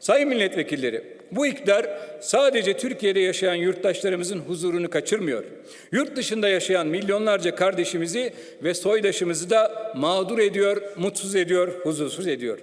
Sayın milletvekilleri, bu iktidar sadece Türkiye'de yaşayan yurttaşlarımızın huzurunu kaçırmıyor. Yurt dışında yaşayan milyonlarca kardeşimizi ve soydaşımızı da mağdur ediyor, mutsuz ediyor, huzursuz ediyor.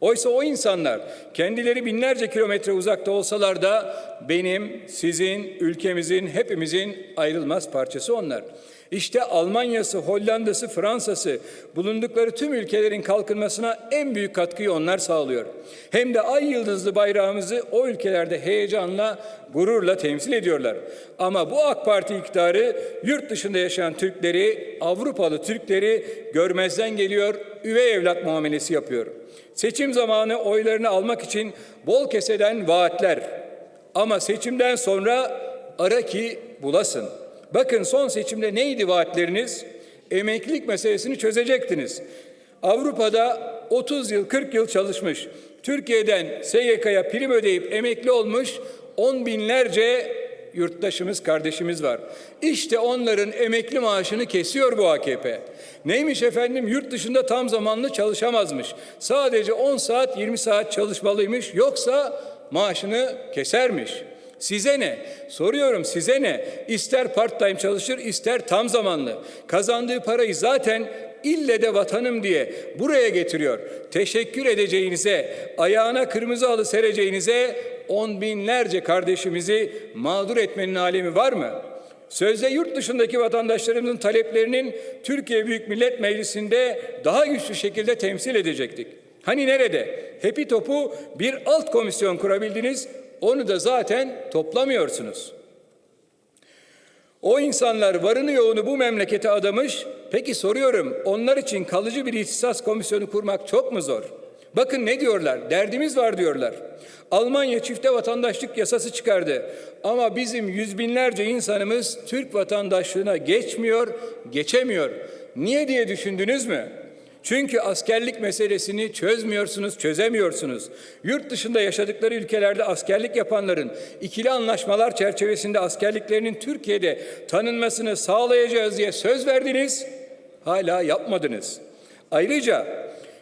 Oysa o insanlar kendileri binlerce kilometre uzakta olsalar da benim, sizin, ülkemizin, hepimizin ayrılmaz parçası onlar. İşte Almanya'sı, Hollanda'sı, Fransa'sı bulundukları tüm ülkelerin kalkınmasına en büyük katkıyı onlar sağlıyor. Hem de ay yıldızlı bayrağımızı o ülkelerde heyecanla, gururla temsil ediyorlar. Ama bu AK Parti iktidarı yurt dışında yaşayan Türkleri, Avrupalı Türkleri görmezden geliyor, üvey evlat muamelesi yapıyor. Seçim zamanı oylarını almak için bol keseden vaatler. Ama seçimden sonra ara ki bulasın. Bakın son seçimde neydi vaatleriniz? Emeklilik meselesini çözecektiniz. Avrupa'da 30 yıl 40 yıl çalışmış. Türkiye'den SGK'ya prim ödeyip emekli olmuş on binlerce yurttaşımız, kardeşimiz var. İşte onların emekli maaşını kesiyor bu AKP. Neymiş efendim? Yurt dışında tam zamanlı çalışamazmış. Sadece 10 saat, 20 saat çalışmalıymış. Yoksa maaşını kesermiş. Size ne? Soruyorum size ne? İster part time çalışır, ister tam zamanlı. Kazandığı parayı zaten ille de vatanım diye buraya getiriyor. Teşekkür edeceğinize, ayağına kırmızı halı sereceğinize on binlerce kardeşimizi mağdur etmenin alemi var mı? Sözde yurt dışındaki vatandaşlarımızın taleplerinin Türkiye Büyük Millet Meclisi'nde daha güçlü şekilde temsil edecektik. Hani nerede? Hepi topu bir alt komisyon kurabildiniz, onu da zaten toplamıyorsunuz. O insanlar varını yoğunu bu memlekete adamış. Peki soruyorum onlar için kalıcı bir ihtisas komisyonu kurmak çok mu zor? Bakın ne diyorlar? Derdimiz var diyorlar. Almanya çifte vatandaşlık yasası çıkardı. Ama bizim yüz binlerce insanımız Türk vatandaşlığına geçmiyor, geçemiyor. Niye diye düşündünüz mü? Çünkü askerlik meselesini çözmüyorsunuz, çözemiyorsunuz. Yurt dışında yaşadıkları ülkelerde askerlik yapanların ikili anlaşmalar çerçevesinde askerliklerinin Türkiye'de tanınmasını sağlayacağız diye söz verdiniz. Hala yapmadınız. Ayrıca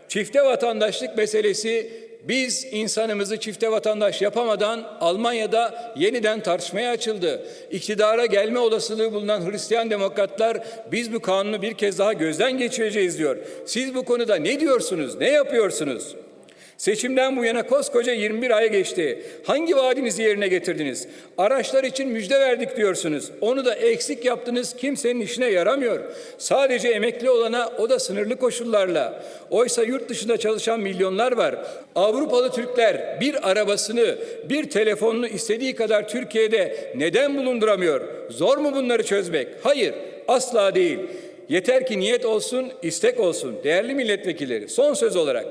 çifte vatandaşlık meselesi biz insanımızı çifte vatandaş yapamadan Almanya'da yeniden tartışmaya açıldı. İktidara gelme olasılığı bulunan Hristiyan demokratlar biz bu kanunu bir kez daha gözden geçireceğiz diyor. Siz bu konuda ne diyorsunuz? Ne yapıyorsunuz? Seçimden bu yana koskoca 21 ay geçti. Hangi vaadinizi yerine getirdiniz? Araçlar için müjde verdik diyorsunuz. Onu da eksik yaptınız. Kimsenin işine yaramıyor. Sadece emekli olana o da sınırlı koşullarla. Oysa yurt dışında çalışan milyonlar var. Avrupalı Türkler bir arabasını, bir telefonunu istediği kadar Türkiye'de neden bulunduramıyor? Zor mu bunları çözmek? Hayır, asla değil. Yeter ki niyet olsun, istek olsun. Değerli milletvekilleri, son söz olarak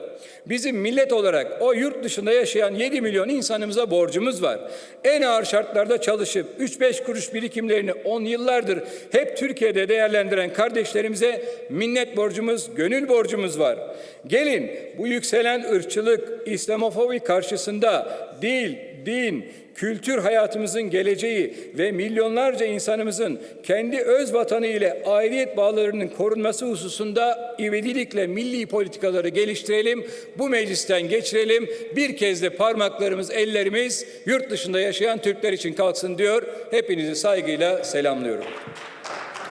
bizim millet olarak o yurt dışında yaşayan 7 milyon insanımıza borcumuz var. En ağır şartlarda çalışıp 3-5 kuruş birikimlerini 10 yıllardır hep Türkiye'de değerlendiren kardeşlerimize minnet borcumuz, gönül borcumuz var. Gelin bu yükselen ırkçılık, İslamofobi karşısında dil, din, kültür hayatımızın geleceği ve milyonlarca insanımızın kendi öz vatanı ile aidiyet bağlarının korunması hususunda ivedilikle milli politikaları geliştirelim. Bu meclisten geçirelim. Bir kez de parmaklarımız, ellerimiz yurt dışında yaşayan Türkler için kalksın diyor. Hepinizi saygıyla selamlıyorum.